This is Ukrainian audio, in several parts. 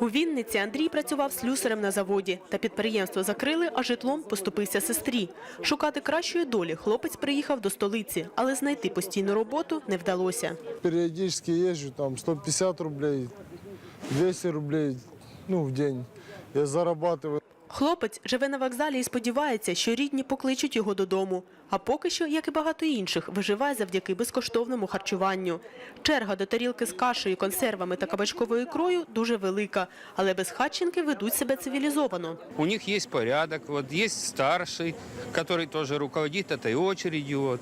У Вінниці Андрій працював слюсарем на заводі. Та підприємство закрили, а житлом поступився сестрі. Шукати кращої долі хлопець приїхав до столиці, але знайти постійну роботу не вдалося. Періодично їжджу там 150 рублей, 200 рублей ну, в день. Я зарабатываю. Хлопець живе на вокзалі і сподівається, що рідні покличуть його додому. А поки що, як і багато інших, виживає завдяки безкоштовному харчуванню. Черга до тарілки з кашею, консервами та кабачковою ікрою дуже велика, але безхатченки ведуть себе цивілізовано. У них есть порядок, вот есть старший, который тоже руководит этой очередью. Вот.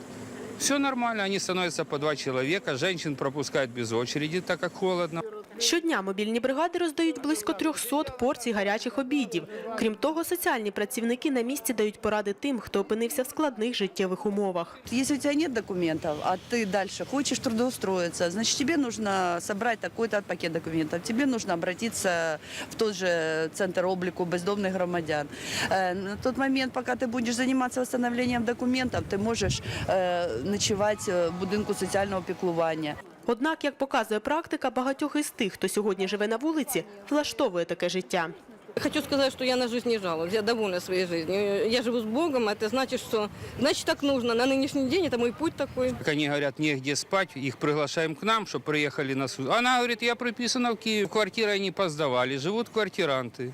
Все нормально, они становятся по два человека, женщин пропускают без очереди, так как холодно. Щодня мобільні бригади роздають близько 300 порцій гарячих обідів. Крім того, соціальні працівники на місці дають поради тим, хто опинився в складних життєвих умовах. Если у тебя нет документов, а ты дальше хочешь трудоустроиться, значит, тебе нужно собрать такой-то пакет документов. Тебе нужно обратиться в тот же центр облику бездомных громадян. Э, На тот момент, пока ты будешь заниматься восстановлением документов, ты можешь э, ночевать э, в будинку соціального піклування. Однак, як показує практика, багатьох із тих, хто сьогодні живе на вулиці, влаштовує таке життя. Хочу сказать, что я на жизнь не жалуюсь, я довольна своей жизнью. Я живу с Богом, это значит, что значит так нужно. На нынешний день это мой путь такой. Как они говорят, негде спать, их приглашаем к нам, чтобы приехали на суд. Она говорит, я приписана в Киев, квартиры они поздавали, живут квартиранты.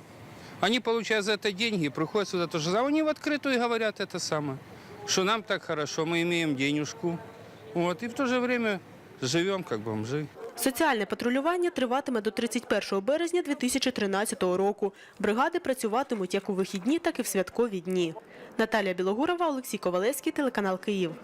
Они получают за это деньги, приходят сюда тоже. А они в открытую говорят это самое, что нам так хорошо, мы имеем денежку. Вот, и в то же время живем как бомжи. Соціальне патрулювання триватиме до 31 березня 2013 року. Бригади працюватимуть як у вихідні, так і в святкові дні. Наталія Білогурова, Олексій Ковалевський, телеканал Київ.